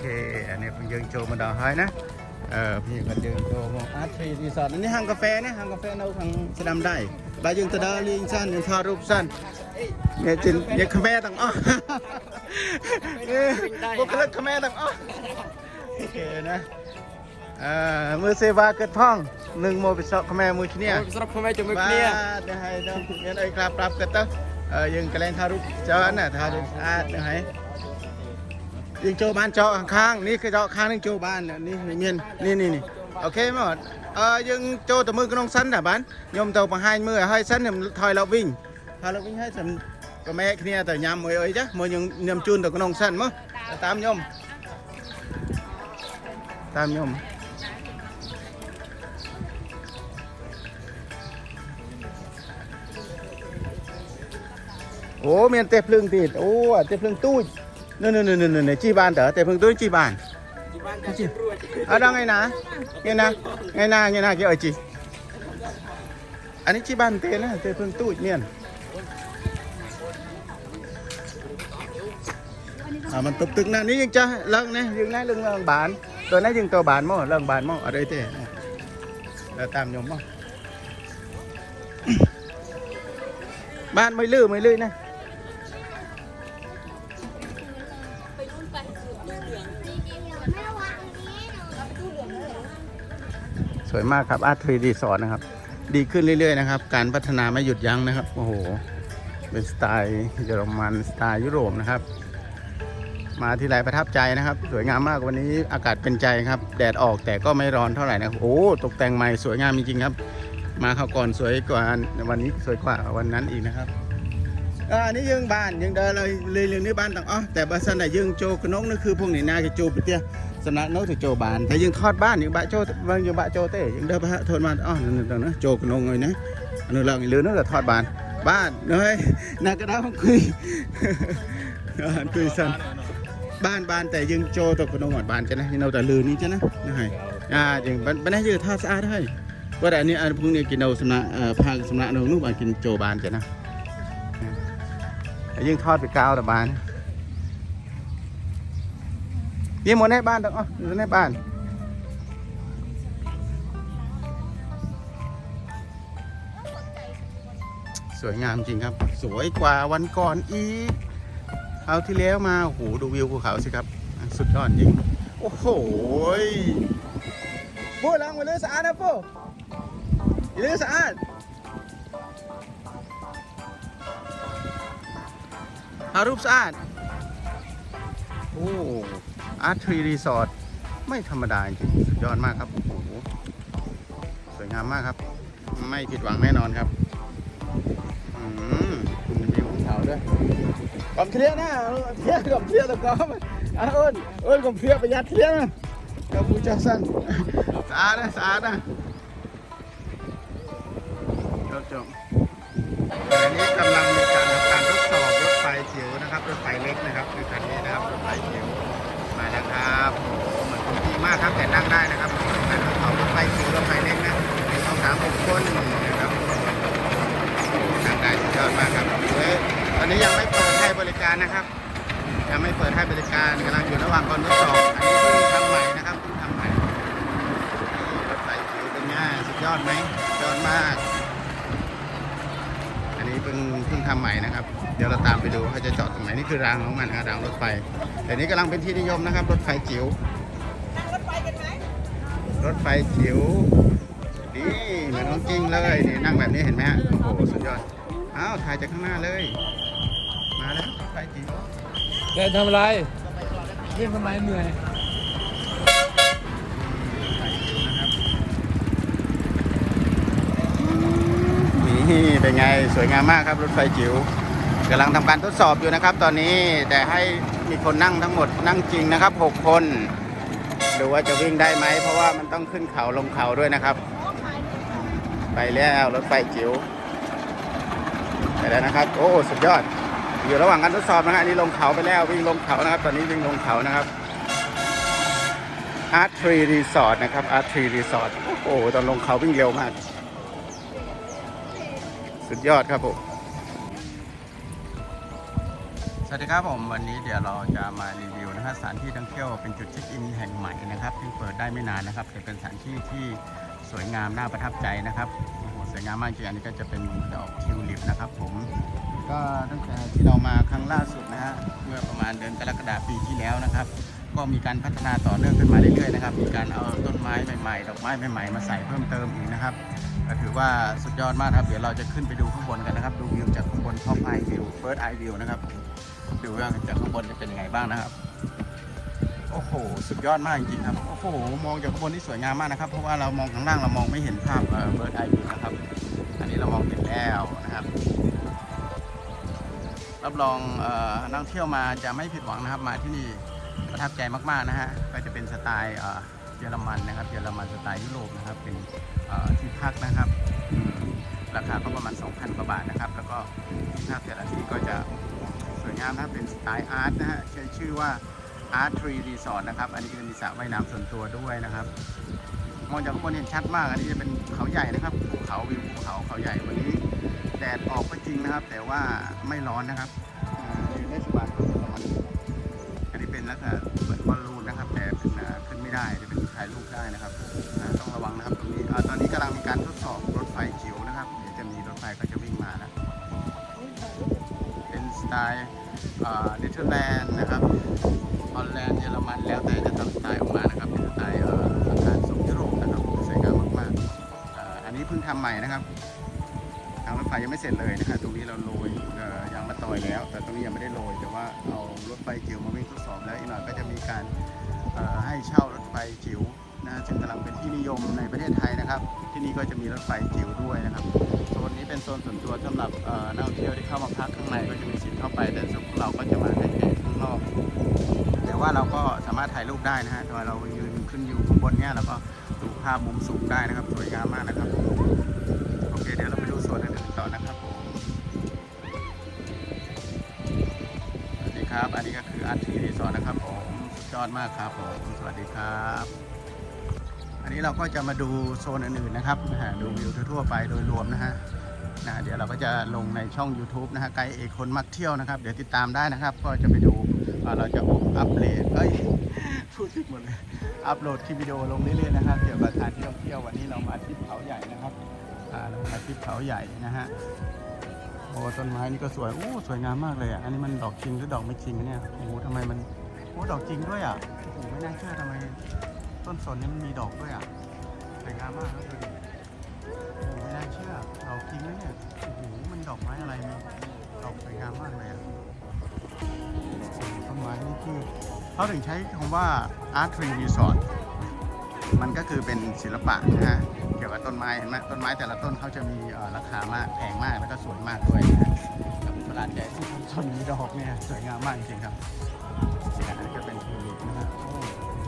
เค อันนี้คุณยังโจมาดาวให้นะ เออพี่ก็ยังโจมาอาร์ทรีรีสอร์ทอันนี้ห้างกาแฟนะห้างกาแฟเราทางสนามได้บายังตะดาลิงสั้นยังทารุปสั้นเนี่ยจินเนี่ยคาแมต่างอ้อเนี่ยบุคลิกคาแม่ต่างอ้อโอเคนะมือเซวาเกิดพ่องหนึ่งโมไปสอบขแม่มือชเนี่ยสอบขแม่จะมือเนี่ยได้ให้เนาะเงี้ยไอ้คราบปรับเกิดตั้งยังกระแลงทารุกเจ้านน่ะทารุกอาดได้ให้ ยังโจบ้านโจาะข้างนี่คือโจาะข้างนี่โจบ้านนี่เมียนนี่นี่นี่โอเคมั้งเออยังโจตัวมือก็น้องสั้นแต่บ้านยมตัวปังให้มือให้สั้นเนี่ยถอยเราวิ่งถอยเราวิ่งให้สันก็แม่เนี่ยแต่ยามมือเอ้ยจ้ะมือยังยำจูนตัวก็น้องสั้นมั้งตามยมตามยมโอ้เมียนเตะพลึงติดโอ้เตะพลึงตู้ นู่นนู่นนู่นนู่จีบานเต๋อแต่เพิ่งด้วยจีบานจีเอาดังไงนะไงนะไงนะไงนะกี่ยจีอันนี้จีบานเตะนะเตะเพิ่งตู้เนี่ยอ่ามันตบตึกนะนี่ยังจะเลิกนะยังไงเรื่องบานตัวนั้นยังตัวบานมั่งเรื่องบานมั่งอะไรเตะเราตามยมมั่งบ้านไม่ลื้อไม่ลื้อนะ สวยมากครับอาร์ทรีรีสอร์ทนะครับ ดีขึ้นเรื่อยๆนะครับ การพัฒนาไม่หยุดยั้งนะครับ โอ้โห เป็นสไตล์เยอรมันสไตล์ยุโรปนะครับ มาที่ไรประทับใจนะครับ สวยงามมากวันนี้อากาศเป็นใจครับ แดดออกแต่ก็ไม่ร้อนเท่าไหร่นะครับโอ้ตกแต่งใหม่สวยงามจริงๆครับ มาเขาวก่อนสวยกว่าวันนี้สวยกว่าวันนั้นอีกนะครับอ่านี่យើងបានយើងដើរលើលើលើនេះបានទាំងអស់តែបើសិនតែយើងចូលក្នុងនោះគឺพวกនេះណាគេចូលប្រទេ សសំណាក់នោះទៅចូលបានតែយើងថតបានយើងបាក់ចូលយើងយើងបាក់ចូលទេយើងដើរប្រហាក់ថតបានទាំងអស់នៅទៅណាចូលក្នុងហើយណាអានៅឡើងលើនោះក៏ថតបានបានហើយណាក៏ដល់អង្គុយ អង្គុយសិន បានបានតែយើងចូលទៅក្នុងអត់បានចឹងណាយើងនៅតែលឺនេះចឹងណាហ្នឹងហើយអាយើងប៉ុន្តែយើងថាស្អាតហើយគាត់តែនេះអាភូមិនេះគេនៅសំណាក់អឺផាកសំណាក់នៅនោះបានគេចូលបានចឹងណាហើយយើងថតពីកៅទៅបាន đi muốn hết ban được không muốn hết สวยงามจริงครับ สวยกว่าวันก่อนอีกเอาที่แล้วมาโอ้หดูวิวภูเขาสิครับ สุดยอดจริง โอ้โหปูล้างมือสะอาดนะปูมือสะอาด รูปสะอาด โอ้ อาร์ทรีรีสอร์ทไม่ธรรมดาจริงสุดยอดมากครับโอ้โหสวยงามมากครับ ไม่ผิดหวังแน่นอนครับอืมมีภูเขาด้วย cầm thía nè thía cầm thía là có mà à ơn ơn cầm thía phải nhặt thía nè cầm vui cho sân xa đó xa đó chậm chậm อันนี้กำลังมีการทำการทดสอบรถไฟจิ๋วนะครับรถไฟเล็กนะครับคือคันนี้นะครับรถไฟจิ๋ว ครับเหมือนคนดีมากครับแต่นั่งได้นะครับการทดสอบรถไฟจิ๋วรถไฟเล็กนะหนึ่งสองสามหกคนนะครับนั่งได้สุดยอดมากครับเฮ้ยตอนนี้ยังไม่เปิดให้บริการนะครับ ยังไม่เปิดให้บริการกำลังอยู่ระหว่างการทดสอบอันนี้เพิ่งทำใหม่นะครับเพิ่งทำใหม่รถไฟจิ๋วเป็นไงสุดยอดไหมสุดยอดมาก อันนี้เพิ่งเพิ่งทำใหม่นะครับ ดี๋ยวเราตามไปดูเขาจะจอดตรงไหนนี่คือรางของมันนะครับรางรถไฟแต่นี้กำลังเป็นที่นิยมนะครับ รถไฟจิ๋วรถไฟจิ๋วนี่เหมือนของจริงเลยนี่นั่งแบบนี้เห็นไหมฮะโอ้โหสุดยอดอ้าวถ่ายจากข้างหน้าเลย มาแล้วรถไฟจิ๋วแกทำอะไรเรียกทำไมเหนื่อยนี่เป็นไงสวยงามมากครับรถไฟจิ๋ว กำลังทำการทดสอบอยู่นะครับ ตอนนี้แต่ให้มีคนนั่งทั้งหมดนั่งจริงนะครับ 6 คนดูว่าจะวิ่งได้ไหม เพราะว่ามันต้องขึ้นเขาลงเขาด้วยนะครับ ไปแล้วรถไฟจิ๋วไปแล้วนะครับ โอ้สุดยอด อยู่ระหว่างการทดสอบนะฮะอันนี้ลงเขาไปแล้ววิ่งลงเขานะครับ ตอนนี้วิ่งลงเขานะครับ Art Tree Resort นะครับ Art Tree Resort โอ้โหตอนลงเขาวิ่งเร็วมาก สุดยอดครับผม สวัสดีครับผมวันนี้เดี๋ยวเราจะมารีวิวนะครับสถานที่ท่องเที่ยวเป็นจุดเช็คอินแห่งใหม่นะครับที่งเปิดได้ไม่นานนะครับแต่เป็นสถานที่ที่สวยงามน่าประทับใจนะครับโอ้โหสวยงามมากจริงอันนี้ก็จะเป็นดอกทิวลิปนะครับ ผมก็ตั้งแต่ที่เรามาครั้งล่าสุดนะฮะเมื่อประมาณเดือนกรกฎาคมปีที่แล้วนะครับ ก็มีการพัฒนาต่อเนื่องขึ้นมาเรื่อยๆนะครับมีการเอาต้นไม้ใหม่ๆดอกไม้ใหม่ๆมาใส่เพิ่มเติมอีกนะครับ็ถือว่าสุดยอดมากครับ เดี๋ยวเราจะขึ้นไปดูข้างบนกันนะครับ ดูวิวจากข้างบนท็อปไอวิวเฟิร์สไอวิวนะครับ ดูว่าจากข้างบนจะเป็นยังไงบ้างนะครับ โอ้โห สุดยอดมากจริงๆครับ โอ้โห มองจากข้างบนนี่สวยงามมากนะครับ เพราะว่าเรามองข้างล่างเรามองไม่เห็นภาพเบิร์ดไอวิวนะครับ อันนี้เรามองเห็นแล้วนะครับ รับรองออนักท่องเที่ยวมาจะไม่ผิดหวังนะครับ มาที่นี่ประทับใจมากๆนะฮะ ก็จะเป็นสไตล์เยอรมันนะครับ เยอรมันสไตล์ยุโรปนะครับ เป็นที่พักนะครับราคาก็ประมาณ 2,000 กว่าบาทนะครับ แล้วก็ที่พักแต่ละที่ก็จะ สวยงามนะเป็นสไตล์อาร์ตนะฮะใช้ชื่อว่า Art Tree Resort นะครับ อันนี้ก็จะมีสระว่ายน้ำส่วนตัวด้วยนะครับมองจากข้างบนเห็นชัดมาก อันนี้จะเป็นเขาใหญ่นะครับภูเขาวิวภูเขาเขาใหญ่วันนี้แดดออกก็จริงนะครับ แต่ว่าไม่ร้อนนะครับอยืนได้สบายก็ร้อนอันนี้เป็นลักษณะเหมือนบอลลูนนะครับ แต่เป็นขึ้นไม่ได้จะเป็นถ่ายรูปได้นะครับต้องระวังนะครับตรงนี้ตอนนี้กำลังมีการทด ไตล์เนเธอร์แลนด์นะครับฮอลแลนด์เยอรมันแล้วแต่จะทำสไตล์ออกมานะครับเป็นสไตล์อาคารทรงยุโรปนะครับสวยงามมากๆอันนี้เพิ่งทำใหม่นะครับ ทางรถไฟยังไม่เสร็จเลยนะครับตรงนี้เราโรยยางมะตอยแล้ว แต่ตรงนี้ยังไม่ได้โรยแต่ว่าเอารถไฟจิ๋วมาวิ่งทดสอบแล้วอีกหน่อยก็จะมีการให้เช่ารถไฟจิ๋ว นะซึ่งกำลังเป็นที่นิยมในประเทศไทยนะครับ ที่นี่ก็จะมีรถไฟจิ๋วด้วยนะครับโซนนี้เป็นโซนส่วนตัวสำหรับนักท่องเที่ยวที่เข้ามาพักข้างในก็จะมีสิทธิ์เข้าไปแต่ส่วนพวกเราก็จะมาแค่ข้างนอกแต่ว่าเราก็สามารถถ่ายรูปได้นะฮะแต่ว่าเรายืนขึ้นอยู่ข้างบนเนี่ยเราก็ดูภาพมุมสูงได้นะครับสวยงามมากนะครับโอเคเดี๋ยวเราไปดูส่วนอื่นต่อนะครับผมสวัสดีครับ อันนี้ก็คืออาร์ทีรีสอร์ทนะครับผมยอดมากครับผมสวัสดีครับ นนี้เราก็จะมาดูโซนอื่นๆนะครับดูวิวทั่วไปโดยรวมนะฮะนะเดี๋ยวเราก็จะลงในช่อง YouTube นะฮะไกด์เอกคนมักเที่ยวนะครับ เดี๋ยวติดตามได้นะครับ ก็จะไปดูเราจะอัปเดตเอ้ยพูดผิดหมดเลยอัปโหลดคลิปวิดีโอลงเรื่อยๆนะครับเกี่ยวกับสถานที่ท่องเที่ยววันนี้เรามาที่เขาใหญ่นะครับอ่าเรามาที่เขาใหญ่นะฮะโอ้ต้นไม้นี่ก็สวยโอ้สวยงามมากเลยอะอันนี้มันดอกจริงหรือดอกไม่จริงเนี่ยโอ้โหทำไมมันโอ้ดอกจริงด้วยอะโอ้ไม่น่าเชื่อทำไม ต้นสนนี่มันมีดอกด้วยอะสวยงามมากครับดูดิโอ้ไม่น่าเชื่อดอกจริงนะเนี่ยโอ้โหมันดอกไม้อะไรเนี่ยดอกสวยงามมากเลยอะต้นไม้นี่คือเขาถึงใช้คำว่า art tree resort มันก็คือเป็นศิลปะนะฮะเกี่ยวกับต้นไม้เห็นไหมต้นไม้แต่ละต้นเขาจะมีราคามากแพงมากแล้วก็สวยมากด้วยนะฮะกับประหลาดใจที่ต้นนี้ดอกเนี่ยสวยงามมากจริงครับ นี่ยอันนี้ก็เป็นทิวลิปนะฮะ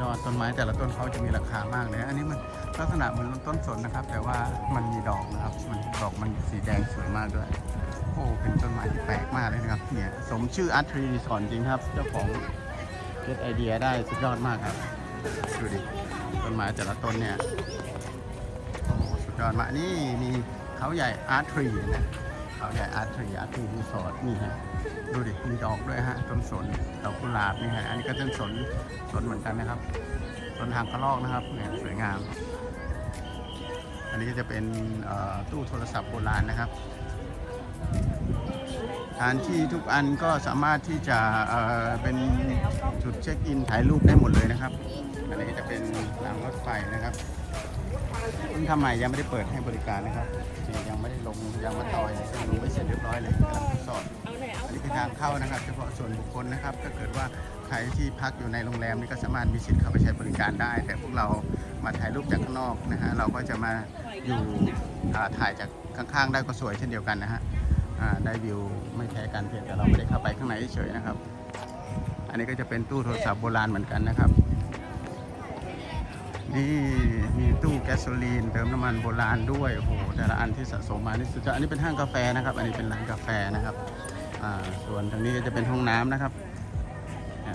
ยอดต้นไม้แต่ละต้นเขาจะมีราคามากเลย อันนี้มันลักษณะเหมือนต้นสนนะครับ แต่ว่ามันมีดอกนะครับมันดอกมันสีแดงสวยมากด้วย โอ้เป็นต้นไม้ที่แปลกมากเลยนะครับเนี่ยสมชื่ออาร์ทรีสอนจริงครับ เจ้าของเก็ตไอเดียได้สุดยอดมากครับดูดิต้นไม้แต่ละต้นเนี่ยโอ้สุดยอดมากนี่มีเขาใหญ่อาร์ทรีนะเขาใหญ่อาร์ทรีอาร์ทรีรีสอร์ทนี่ฮะ ดูดิ มีดอกด้วยฮะ ต้นสน ดอกกุหลาบนี่ฮะ อันนี้ก็ต้นสน สนเหมือนกันนะครับ สนหางกระรอกนะครับเนี่ยสวยงาม อันนี้ก็จะเป็นตู้โทรศัพท์โบราณนะครับสถานที่ทุกอันก็สามารถที่จะเเป็นจุดเช็คอินถ่ายรูปได้หมดเลยนะครับ อันนี้จะเป็นรางรถไฟนะครับ เพิ่งทำใหม่ยังไม่ได้เปิดให้บริการนะครับยังไม่ได้ลงยังมาต่อยเลยลงไม่เสร็จเรียบร้อยเลยกำลังทดสอบอันนี้เป็นทางเข้านะครับ เฉพาะส่วนบุคคลนะครับถ้าเกิดว่าใครที่พักอยู่ในโรงแรมนี่ก็สามารถมีสิทธิ์เข้าไปใช้บริการได้ แต่พวกเรามาถ่ายรูปจากข้างนอกนะฮะเราก็จะมาอยู่ถ่ายจากข้างๆได้ก็สวยเช่นเดียวกันนะฮะได้วิวไม่แพ้กันเพียงแต่เราไม่ได้เข้าไปข้างในเฉยนะครับ อันนี้ก็จะเป็นตู้โทรศัพท์โบราณเหมือนกันนะครับ นี่มีตู้แก๊สโซลีนเติมน้ำมันโบราณด้วยโอ้โหแต่ละอันที่สะสมมานี่สุดยอดอันนี้เป็นห้างกาแฟนะครับ อันนี้เป็นร้านกาแฟนะครับอ่าส่วนทางนี้ก็จะเป็นห้องน้ำนะครับ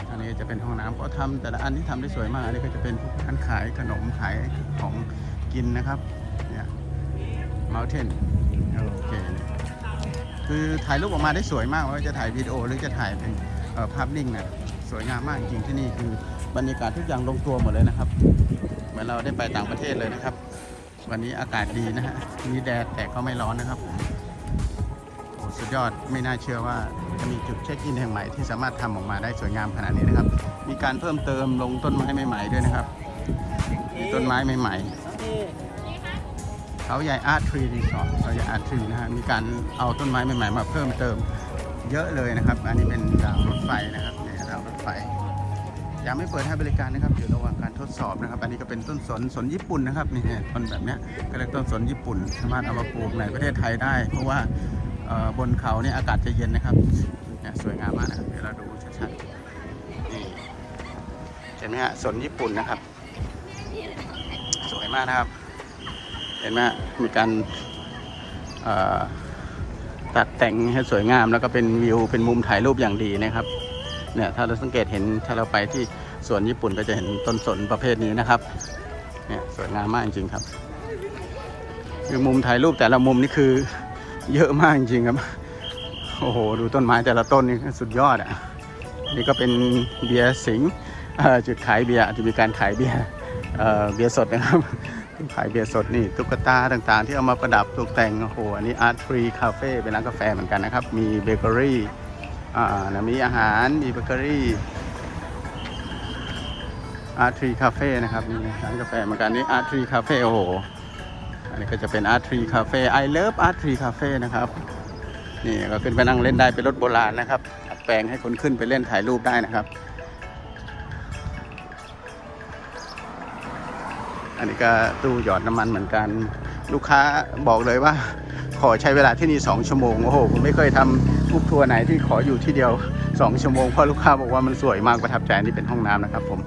ทางนี้จะเป็นห้องน้ำก็ทำแต่ละอันที่ทำได้สวยมากอันนี้ก็จะเป็นพวกร้านขายขนมขายของกินนะครับเนี่ย Mountain โอเคคือถ่ายรูปออกมาได้สวยมากไม่ว่าจะถ่ายวิดีโอหรือจะถ่ายเป็นภาพนิ่งนะสวยงามมากจริงที่นี่คือบรรยากาศทุกอย่างลงตัวหมดเลยนะครับ มือนเราได้ไปต่างประเทศเลยนะครับ วันนี้อากาศดีนะฮะมีแดดแต่ก็ไม่ร้อนนะครับผมโอ้สุดยอดไม่น่าเชื่อว่าจะมีจุดเช็คอินแห่งใหม่ที่สามารถทำออกมาได้สวยงามขนาดนี้นะครับ มีการเพิ่มเติมลงต้นไม้ใหม่ ๆ ด้วยนะครับมีต้นไม้ใหม่ ๆเขาใหญ่อาร์ทรีรีสอร์ทเขาใหญ่อาร์ทรีนะฮะมีการเอาต้นไม้ใหม่ ๆ มาเพิ่มเติมเยอะเลยนะครับ อันนี้เป็นรางรถไฟนะครับ ยังไม่เปิดให้บริการนะครับอยู่ระหว่างการทดสอบนะครับ อันนี้ก็เป็นต้นสนสนญี่ปุ่นนะครับนี่ต้นแบบนี้ก็เรียกต้นสนญี่ปุ่น สามารถเอามาปลูกในประเทศไทยได้ เพราะว่าบนเขาเนี่ยอากาศจะเย็นนะครับเนี่ยสวยงามมากนะครับเดี๋ยวเราดูชัดๆนี่เห็นไหมฮะสนญี่ปุ่นนะครับ สวยมากนะครับ เห็นไหมมีการตัดแต่งให้สวยงามแล้วก็เป็นวิวเป็นมุมถ่ายรูปอย่างดีนะครับ เนี่ยถ้าเราสังเกตเห็นถ้าเราไปที่สวนญี่ปุ่นก็จะเห็นต้นสนประเภทนี้นะครับเนี่ยสวยงามมากจริงๆครับคือมุมถ่ายรูปแต่ละมุมนี่คือเยอะมากจริงๆครับ โอ้โห ดูต้นไม้แต่ละต้นนี่สุดยอดอะ นี่ก็เป็นเบียร์สิงห์จุดขายเบียร์จะมีการขายเบียร์เอ่อเบียร์สดนะครับ ขายเบียร์สดนี่ตุ๊กตาต่างๆ ที่เอามาประดับตกแต่ง โอ้โห อันนี้อาร์ตฟรีคาเฟ่เป็นร้านกาแฟเหมือนกันนะครับ มีเบเกอรี่ อ่านะมีอาหาร มีเบเกอรี่อาร์ทรีคาเฟ่นะครับนี่ร้านกาแฟเหมือนกันนี่อาร์ทรีคาเฟ่โอ้โห อันนี้ก็จะเป็นอาร์ทรีคาเฟ่ไอเลิฟอาร์ทรีคาเฟ่นะครับ นี่ก็ขึ้นไปนั่งเล่นได้เป็นรถโบราณนะครับดัดแปลงให้คนขึ้นไปเล่นถ่ายรูปได้นะครับ อันนี้ก็ตู้หยอดน้ำมันเหมือนกัน ลูกค้าบอกเลยว่า ขอใช้เวลาที่นี่ 2 ชั่วโมง โอ้โหผมไม่เคยทำ ทุกทัวร์ไหนที่ขออยู่ที่เดียว 2 ชั่วโมงเพราะลูกค้าบอกว่ามันสวยมากประทับใจนี่เป็นห้องน้ำนะครับผม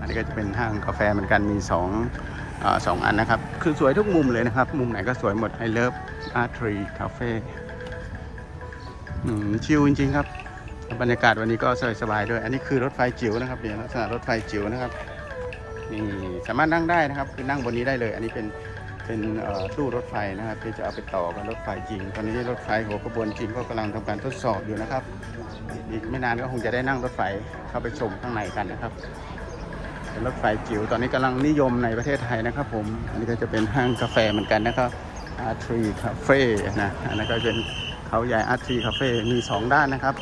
อันนี้ก็จะเป็นห้างกาแฟเหมือนกันมี2อ่าสองอันนะครับ คือสวยทุกมุมเลยนะครับ มุมไหนก็สวยหมด I love Art Tree Cafe อืมชิลจริงๆครับ บรรยากาศวันนี้ก็สบายๆด้วย อันนี้คือรถไฟจิ๋วนะครับเนี่ยลักษณะรถไฟจิ๋วนะครับนี่สามารถนั่งได้นะครับ คือนั่งบนนี้ได้เลย อันนี้เป็น เป็นตู้รถไฟนะครับที่จะเอาไปต่อกับรถไฟจริง ตอนนี้รถไฟหัวขบวนจริงก็กำลังทำการทดสอบอยู่นะครับ อีกไม่นานก็คงจะได้นั่งรถไฟเข้าไปชมข้างในกันนะครับเป็นรถไฟจิ๋วตอนนี้กำลังนิยมในประเทศไทยนะครับ ผมอันนี้ก็จะเป็นห้างกาแฟเหมือนกันนะครับอาร์ทรีคาเฟ่นะอันนั้นก็เป็นเขาใหญ่อาร์ทรีคาเฟ่มีสองด้านนะครับ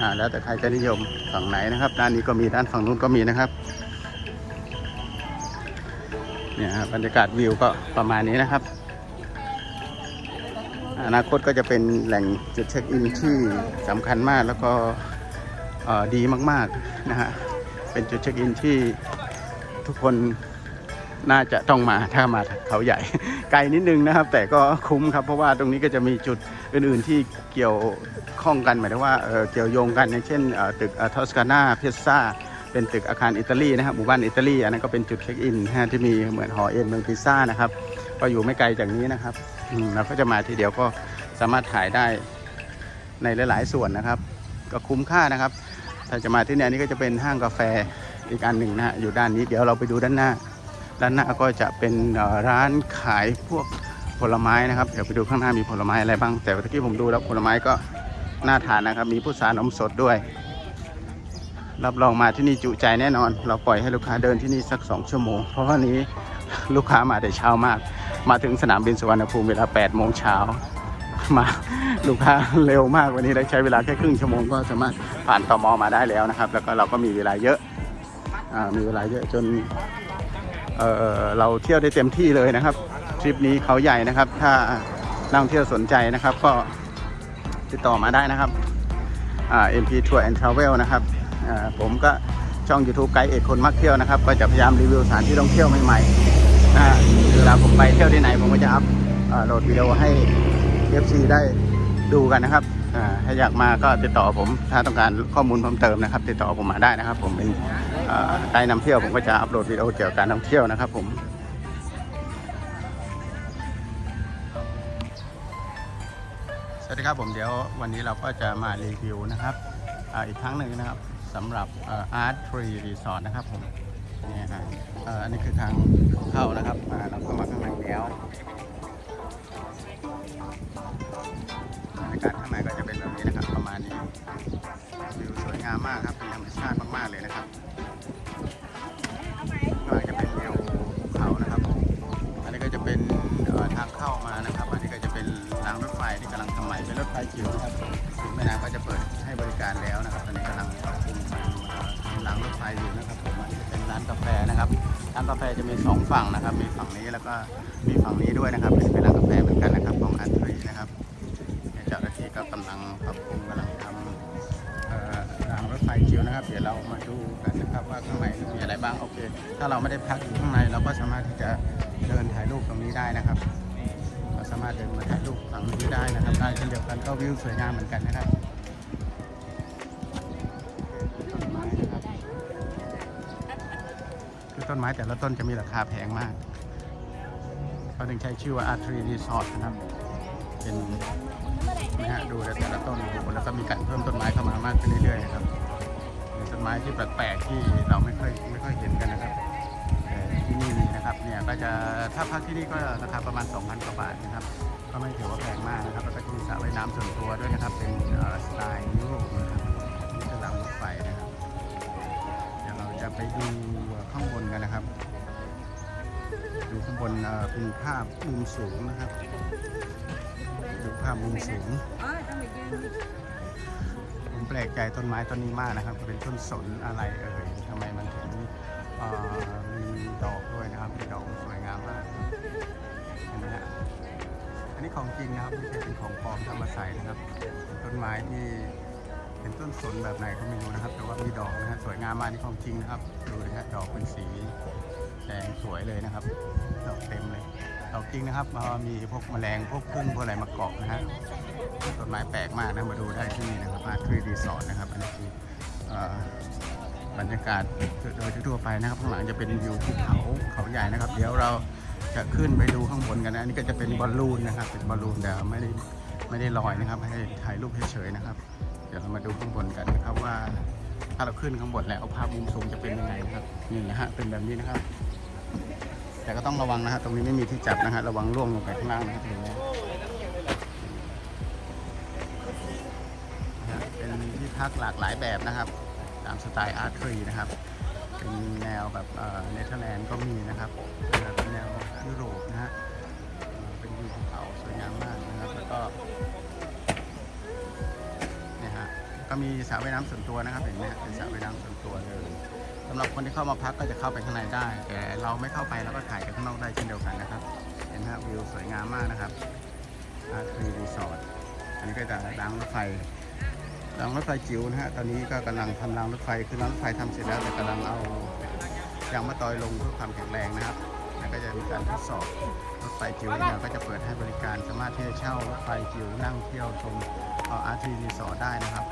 อ่าแล้วแต่ใครจะนิยมฝั่งไหนนะครับ ด้านนี้ก็มีด้านฝั่งนู้นก็มีนะครับ เนี่ยบรรยากาศวิวก็ประมาณนี้นะครับ อนาคตก็จะเป็นแหล่งจุดเช็คอินที่สำคัญมากแล้วก็ดีมากๆนะฮะเป็นจุดเช็คอินที่ทุกคนน่าจะต้องมาถ้ามาเขาใหญ่ ไกลนิดนึงนะครับ แต่ก็คุ้มครับเพราะว่าตรงนี้ก็จะมีจุดอื่น ๆ ที่เกี่ยวข้องกันหมายถึงว่าเออเกี่ยวโยงกันอย่างเช่นตึกทอสกานาเพซ่า เป็นตึกอาคารอิตาลีนะครับหมู่บ้านอิตาลีอันนั้นก็เป็นจุดเช็คอินนะที่มีเหมือนหอเอ็นเมืองพิซซ่านะครับก็อยู่ไม่ไกลจากนี้นะครับเราก็จะมาทีเดียวก็สามารถถ่ายได้ในหลาย ๆ ส่วนนะครับ ก็คุ้มค่านะครับ ถ้าจะมาที่เนี่ยนี้ก็จะเป็นห้างกาแฟอีกอันหนึ่งนะฮะอยู่ด้านนี้เดี๋ยวเราไปดูด้านหน้า ด้านหน้าก็จะเป็นร้านขายพวกผลไม้นะครับเดี๋ยวไปดูข้างหน้ามีผลไม้อะไรบ้าง แต่เมื่อกี้ผมดูแล้วผลไม้ก็น่าทานนะครับ มีพุทรานมสดด้วย รับรองมาที่นี่จุใจแน่นอน เราปล่อยให้ลูกค้าเดินที่นี่สัก 2 ชั่วโมง เพราะว่านี้ลูกค้ามาแต่เช้ามาก มาถึงสนามบินสุวรรณภูมิเวลา8โมงเช้ามาลูกค้าเร็วมากวันนี้ได้ใช้เวลาแค่ครึ่งชั่วโมงก็สามารถผ่านตอมมาได้แล้วนะครับ แล้วก็เราก็มีเวลาเยอะอ่ามีเวลาเยอะจนเออเราเที่ยวได้เต็มที่เลยนะครับทริปนี้เขาใหญ่นะครับ ถ้านักท่องเที่ยวสนใจนะครับ ก็ติดต่อมาได้นะครับอ่า MP Tour and Travel นะครับ ผมก็ช่อง YouTube ไกด์เอกคนมักเที่ยวนะครับ ก็จะพยายามรีวิวสถานที่ท่องเที่ยวใหม่ๆนะเวลาผมไปเที่ยวที่ไหน ผมก็จะอัพโหลดวิดีโอให้ FC ได้ดูกันนะครับอ่าถ้าอยากมาก็ติดต่อผม ถ้าต้องการข้อมูลเพิ่มเติมนะครับ ติดต่อผมมาได้นะครับ ผมเป็นไกด์นำเที่ยวผมก็จะอัปโหลดวิดีโอเกี่ยวกับการท่องเที่ยวนะครับ ผมสวัสดีครับผมเดี๋ยววันนี้เราก็จะมารีวิวนะครับอาอีกครั้งหนึ่งนะครับ สำหรับอาร์ตทรีรีสอร์ทนะครับผมนี่ฮะอันนี้คือทางเข้านะครับเราเข้ามาข้างในแล้วบรรยากาศข้างในก็จะเป็นแบบนี้นะครับประมาณนี้วิวสวยงามมากครับเป็นธรรมชาติมากๆเลยนะครับานกาแฟนะครับร้านกาแฟจะมีสองฝั่งนะครับ มีฝั่งนี้แล้วก็มีฝั่งนี้ด้วยนะครับอันนี้เป็นร้านกาแฟเหมือนกันนะครับของอันทรีนะครับเจ้าหน้าที่ก็กำลังปรับปรุงกำลังทำรางรถไฟจิ๋วนะครับ เดี๋ยวเรามาดูกันนะครับว่าข้างในมีอะไรบ้างโอเค ถ้าเราไม่ได้พักอยู่ข้างในเราก็สามารถที่จะเดินถ่ายรูปตรงนี้ได้นะครับเราสามารถเดินมาถ่ายรูปฝั่งนี้ได้นะครับได้เช่นเดียวกันก็วิวสวยงามเหมือนกันนะครับ ต้นไม้แต่ละต้นจะมีราคาแพงมากเขาถึงใช้ชื่อว่า Art Tree Resort นะครับ เป็นนะฮะดูแต่ละต้นดูแล้วก็มีการเพิ่มต้นไม้เข้ามามากขึ้นเรื่อยๆนะครับมีต้นไม้ที่แปลกๆที่เราไม่ค่อยไม่ค่อยเห็นกันนะครับแต่ที่นี่มีนะครับเนี่ยก็จะถ้าพักที่นี่ก็ราคาประมาณ 2,000กว่าบาทนะครับก็ไม่ถือว่าแพงมากนะครับแล้วก็จะมีสระว่ายน้ำส่วนตัวด้วยนะครับ เป็นสไตล์ยุโรปนะครับนี่คือรางรถไฟนะครับเดี๋ยวเราจะไปดู ข้างบนกันนะครับ ดูข้างบนเป็นภาพมุมสูงนะครับ ดูภาพมุมสูง ผมแปลกใจต้นไม้ต้นนี้มากนะครับ เป็นต้นสนอะไรเอ่ยทำไมมันถึงมีดอกด้วยนะครับมีดอกสวยงามมากเห็นไหมฮะอันนี้ของจริงนะครับไม่ใช่เป็นของปลอมทำมาใส่นะครับ ต้นไม้ที่ เป็นต้นสนแบบไหนก็ไม่รู้นะครับ แต่ว่ามีดอกนะฮะสวยงามมากนี่ของจริงนะครับ ดูนะฮะดอกเป็นสีแดงสวยเลยนะครับ ดอกเต็มเลยดอกจริงนะครับมามีพวกแมลงพวกพึ่งพวกอะไรมาเกาะนะฮะต้นไม้แปลกมากนะมาดูได้ที่นี่นะครับอาร์ทรีรีสอร์ทนะครับอันนี้คือบรรยากาศโดยทั่วไปนะครับข้างหลังจะเป็นวิวภูเขาเขาใหญ่นะครับ เดี๋ยวเราจะขึ้นไปดูข้างบนกันนะอันนี่ก็จะเป็นบอลลูนนะครับ เป็นบอลลูนแต่ไม่ได้ไม่ได้ลอยนะครับ ให้ถ่ายรูปเฉยๆนะครับ ดี๋ยวเรามาดูข้างบนกันนะครับว่าถ้าเราขึ้นข้างบนแล้วภาพมุมสูงจะเป็นยังไงนะครับนี่นะฮะเป็นแบบนี้นะครับ แต่ก็ต้องระวังนะฮะตรงนี้ไม่มีที่จับนะฮะระวังร่วงลงไปข้างล่างนะครับตรงนี้นะฮะเป็นที่พักหลากหลายแบบนะครับตามสไตล์อาร์ทรีนะครับเป็นแนวแบบเนเธอร์แลนด์ก็มีนะครับแล้วเป็นแนวยุโรปนะฮะ ก็มีสระว่ายน้ำส่วนตัวนะครับเห็นไหมเป็นสระว่ายน้ำส่วนตัวเลยสำหรับคนที่เข้ามาพักก็จะเข้าไปข้างในได้ แต่เราไม่เข้าไปเราก็ถ่ายกันข้างนอกได้เช่นเดียวกันนะครับ เห็นไหมวิวสวยงามมากนะครับอาร์ทรีรีสอร์ทอันนี้ก็จะรางรถไฟรางรถไฟจิ๋วนะฮะตอนนี้ก็กำลังทำรางรถไฟคือรางรถไฟทำเสร็จแล้วแต่กำลังเอายางมะตอยลงเพื่อความแข็งแรงนะครับแล้วก็จะมีการทดสอบรถไฟจิ๋วเนี่ยก็จะเปิดให้บริการสามารถที่จะเช่ารถไฟจิ๋วนั่งเที่ยวชมอาร์ทีรีสอร์ทได้นะครับ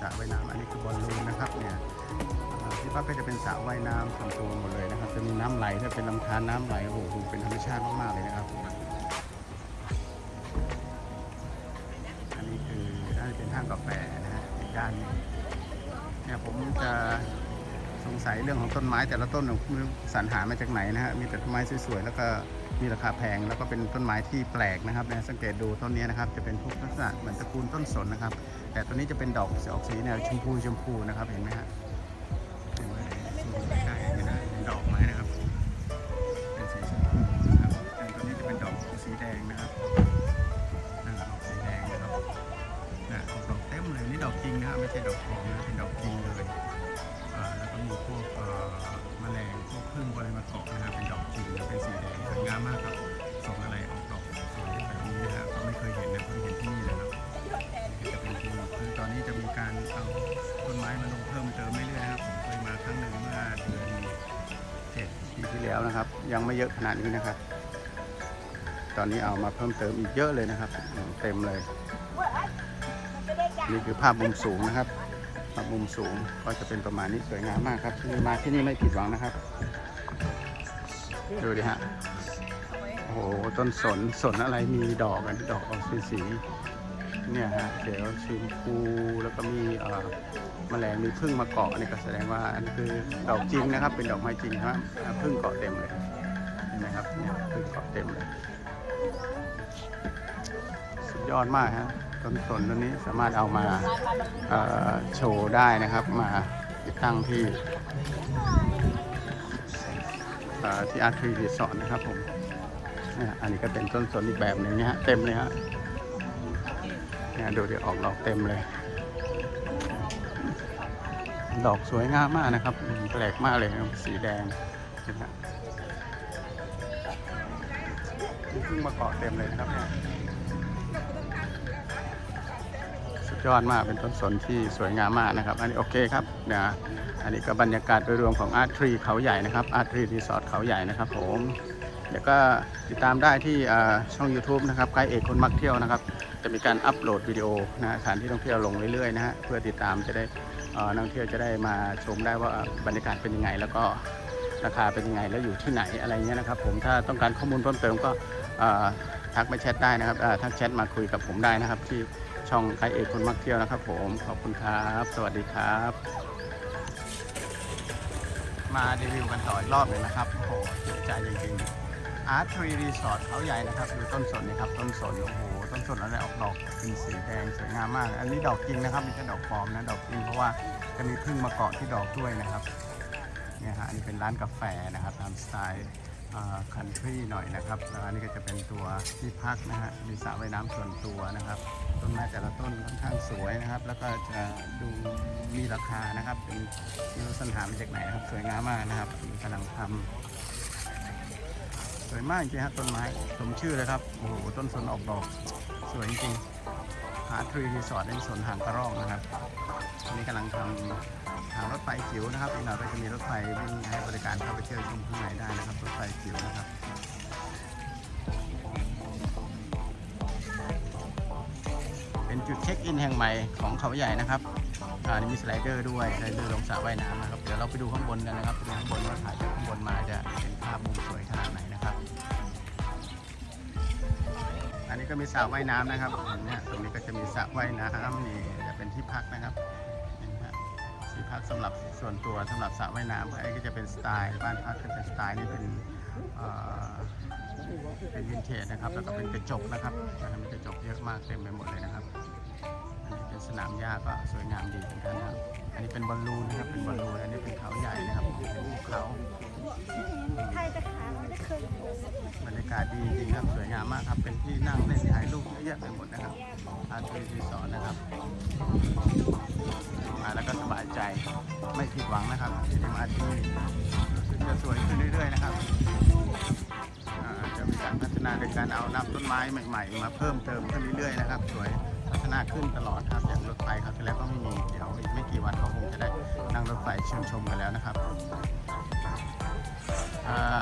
สระว่ายน้ำอันนี้คือบอลลูนนะครับเนี่ยที่พักก็จะเป็นสระว่ายน้ำส่วนตัวหมดเลยนะครับ จะมีน้ำไหลด้วยเป็นลำธารน้ำไหลโอ้โหเป็นธรรมชาติมากๆเลยนะครับ อันนี้คือน่าจะเป็นห้างกาแฟนะฮะอีกด้านนึงเนี่ยผมจะสงสัยเรื่องของต้นไม้แต่ละต้นเนี่ยสรรหามาจากไหนนะฮะมีแต่ต้นไม้สวยๆแล้วก็ มีราคาแพงแล้วก็เป็นต้นไม้ที่แปลกนะครับนะสังเกตดูต้นนี้นะครับจะเป็นพวกลักษณะเหมือนตระกูลต้นสนนะครับ แต่ตัวนี้จะเป็นดอกสีออกสีแนวชมพูชมพูนะครับเห็นไหมฮะ ยังไม่เยอะขนาดนี้นะครับ ตอนนี้เอามาเพิ่มเติมอีกเยอะเลยนะครับ เต็มเลย นี่คือภาพมุมสูงนะครับ ภาพมุมสูงก็จะเป็นประมาณนี้สวยงามมากครับที่มาที่นี่ไม่ผิดหวังนะครับ ดูดิฮะ โอ้โห ต้นสน สนอะไรมีดอกกัน ดอกออกสีสีเนี่ยฮะเขียวชิมพูแล้วก็มีเอ่อแมลงมีพึ่งมาเกาะนี่ก็แสดงว่าอันคือดอกจริงนะครับ เป็นดอกไม้จริงครับพึ่งเกาะเต็มเลย นไหมครับเนี่ยพึ่งเกาะเต็มเลยสุดยอดมากฮะต้นสนต้นนี้สามารถเอามาโชว์ได้นะครับ มาติดตั้งที่ที่อาร์ทรีรีสอร์ทนะครับผมนี่อันนี้ก็เป็นต้นสนอีกแบบหนึ่งเนี่ยฮะเต็มเลยฮะเนี่ยดูดี๋ยวออกดอกเต็มเลย ดอกสวยงามมากนะครับ แปลกมากเลยสีแดงนไพิ่งมาเกาะเต็มเลยนะครับ สุดยอดมากเป็นต้นสนที่สวยงามมากนะครับ อันนี้โอเคครับนะอันนี้ก็บรรยากาศโดยรวมของอาร์ทรีเขาใหญ่นะครับอาร์ทรีรีสอร์ทเขาใหญ่นะครับผมเดี๋ยวก็ติดตามได้ที่ช่อง YouTube นะครับไกด์เอกคนมักเที่ยวนะครับ จะมีการอัปโหลดวิดีโอนะสถานที่ท่องเที่ยวลงเรื่อยๆนะฮะเพื่อติดตามจะได้นักท่องเที่ยวจะได้มาชมได้ว่าบรรยากาศเป็นยังไง แล้วก็ ราคาเป็นยังไงแล้วอยู่ที่ไหนอะไรเงี้ยนะครับผมถ้าต้องการข้อมูลเพิ่มเติมก็ทักมาแชทได้นะครับทักแชทมาคุยกับผมได้นะครับ ที่ช่องไกเอกคนมักเที่ยวนะครับ ผมขอบคุณครับ สวัสดีครับ มารีวิวกันต่ออีกรอบหนึ่งนะครับโอ้โหจใจจริงๆอาร์ทรีรีสอร์ทเขาใหญ่นะครับดูต้นสนนี่ครับต้นสนโอ้โหต้นสนอะไรออกดอกเป็นสีแดงสวยงามมาก อันนี้ดอกจริงนะครับไม่ใช่ดอกปลอมนะดอกจริงเพราะว่าจะมีพึ่งมาเกาะที่ดอกด้วยนะครับ เนี่ยฮะอันนี้เป็นร้านกาแฟนะครับตามสไตล์คันทรีหน่อยนะครับแล้วอันนี้ก็จะเป็นตัวที่พักนะฮะมีสระว่ายน้ำส่วนตัวนะครับ ต้นไม้แต่ละต้นค่อนข้างสวยนะครับ แล้วก็จะดูมีราคานะครับ เป็นไม่รู้สันหามาจากไหนครับ สวยงามมากนะครับกำลังทำสวยมากจริงๆครับต้นไม้สมชื่อเลยครับโอ้โหต้นสนออกดอก สวยจริงหาทรีรีสอร์ทในสวนหางกระรอกนะครับ อันนี้กำลังทำทางรถไฟจิ๋วนะครับอีกหน่อยก็จะมีรถไฟวิ่งให้บริการเข้าไปเที่ยวชมข้างในได้นะครับ รถไฟจิ๋วนะครับเป็นจุดเช็คอินแห่งใหม่ของเขาใหญ่นะครับอ่านี่มีสไลเดอร์ด้วยสไลเดอร์ลงสระว่ายน้ำนะครับเดี๋ยวเราไปดูข้างบนกันนะครับไปดูข้างบนว่าถ่ายจากข้างบนมาจะเห็นภาพมุมสวยขนาดไหนนะครับ อันนี้ก็มีสระว่ายน้ำนะครับเห็นไหมฮะตรงนี้ก็จะมีสระว่ายน้ำนี่จะเป็นที่พักนะครับ ที่พักสำหรับส่วนตัวสำหรับสระว่ายน้ำอันนี้ก็จะเป็นสไตล์บ้านพักก็จะสไตล์นี่เป็นเอ่อเป็นวินเทจนะครับแล้วก็เป็นกระจกนะครับนะครับมีกระจกเยอะมากเต็มไปหมดเลยนะครับอันนี้เป็นสนามหญ้าก็สวยงามดีเหมือนกันนะครับอันนี้เป็นบอลลูนนะครับเป็นบอลลูนอันนี้เป็นเขาใหญ่นะครับเป็นภูเขาใครจะขาไม่ได้เคยบรรยากาศดีจริงครับสวยงามมากครับเป็นที่นั่งเล่นถ่ายรูปเยอะแยะไปหมดนะครับอาร์ตรีสอร์ทนะครับ มาแล้วก็สบายใจไม่ผิดหวังนะครับที่ได้มาที่นี่รู้สึกจะสวยขึ้นเรื่อยๆนะครับจะมีการพัฒนาโดยการเอานำต้นไม้ใหม่ ๆ มาเพิ่มเติมขึ้นเรื่อยๆนะครับ สวยพัฒนาขึ้นตลอดครับอย่างรถไฟครับที่แล้วก็ไม่มีเดี๋ยวอีกไม่กี่วันก็คงจะได้นั่งรถไฟชิญชมกันแล้วนะครับ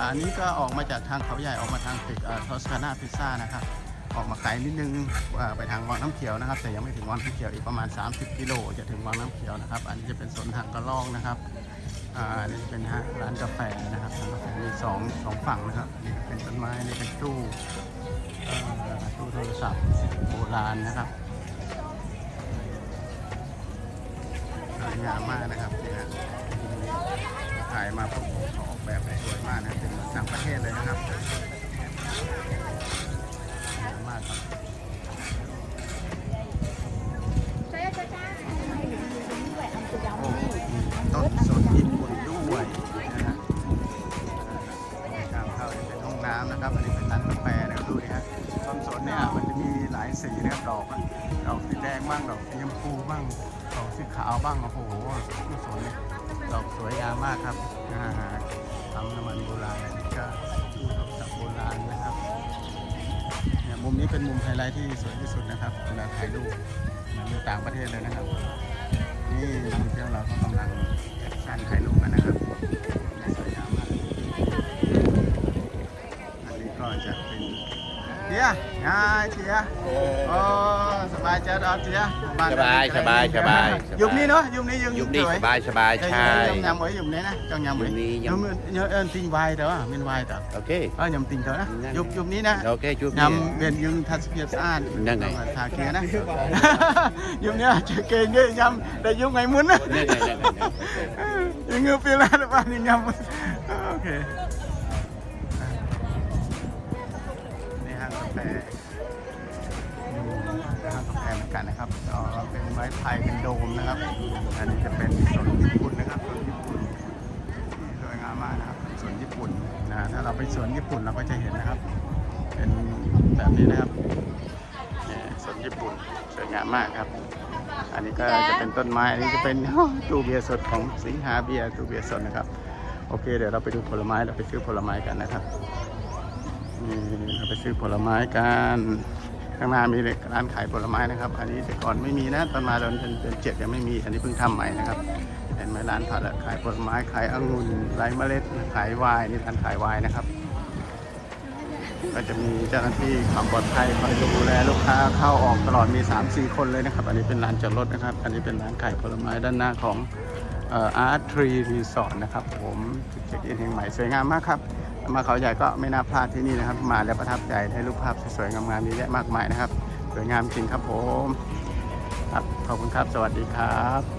อันนี้ก็ออกมาจากทางเขาใหญ่ออกมาทางตึกทอสคานาพิซซ่านะครับ ออกมาไกลนิดนึงไปทางวังน้ำเขียวนะครับ แต่ยังไม่ถึงวังน้ำเขียวอีกประมาณ 30 กิโลจะถึงวังน้ำเขียวนะครับ อันนี้จะเป็นสวนทางกระลอกนะครับอ่าอันนี้เป็นร้านกาแฟนะครับร้านกาแฟมีสองสองฝั่งนะครับนี่เป็นต้นไม้นี่เป็นตู้ตู้โทรศัพท์โบราณนะครับสวยงามมากนะครับนี่นะถ่ายมาปุ๊บเขาออกแบบสวยมากนะเป็นต่างประเทศเลยนะครับ ที่สวยที่สุดนะครับเวลาถ่ายรูปเหมือนอยู่ต่างประเทศเลยนะครับ นี่นักท่องเที่ยวเราก็กำลังแอคชั่นถ่ายรูปกันนะครับสวยงามมากอันนี้ก็จะเป็นเทียงายเทียโอ้สบายใจดอกเทีย บ้นสบายสบายสบายยุบนี้เนาะยุบนี้ยุบยุบนี่สวสบายสบายใช่ใช่ยำยำไว้ยุบนี้นะจังยำไว้ยุบนี้ยำยำเยอะเอินติงไวแต่ว่าเป็นไวแต่โอเคเออยำติงเถอะนะนั่นยุบยุบนี้นะโอเคจุ๊บยำเวียนยุงทัศเพียบสะอาดนั่นไงทาเกียร์นะยุงเนี้ยจะเก่งเงี้ยยำแต่ยุงไงมุนนะนั่นไงนั่นไงนั่นไงยังเงือปีละหรือเปล่านี่ยำมุนโอเค กันนะครับเป็นไม้ไผ่เป็นโดมนะครับ อันนี้จะเป็นสวนญี่ปุ่นนะครับสวนญี่ปุ่นที่สวยงามมากนะครับสวนญี่ปุ่นนะถ้าเราไปสวนญี่ปุ่นเราก็จะเห็นนะครับ เป็นแบบนี้นะครับเนี่ยสวนญี่ปุ่นสวยงามมากครับ อันนี้ก็จะเป็นต้นไม้อันนี้จะเป็นตู้เบียร์สดของสิงหาเบียร์ตู้เบียร์สดนะครับโอเค เดี๋ยวเราไปดูผลไม้เราไปซื้อผลไม้กันนะครับนี่เราไปซื้อผลไม้กัน ข้างหน้ามีร้านขายผลไม้นะครับ อันนี้แต่ก่อนไม่มีนะตอนมาตอนเดือนเจ็ดยังไม่มี อันนี้เพิ่งทำใหม่นะครับเห็นไหมร้านผัดอะขายผลไม้ขายองุ่นไร้เมล็ดขายวน์นี่ร้านขายวน์นะครับ ก็จะมีเจ้าหน้าที่ความปลอดภัยคอยดูแลลูกค้าเข้าออกตลอดมี3-4คนเลยนะครับ อันนี้เป็นร้านจอดรถนะครับ อันนี้เป็นร้านขายผลไม้ด้านหน้าของอาร์ตทรีรีสอร์ทนะครับ ผมจุดเช็คอินแห่งใหม่สวยงามมากครับ มาเขาใหญ่ก็ไม่น่าพลาดที่นี่นะครับ มาแล้วประทับใจได้รูปภาพสวยๆงามๆนี้แยะมากมายนะครับ สวยงามจริงครับผมครับขอบคุณครับ สวัสดีครับ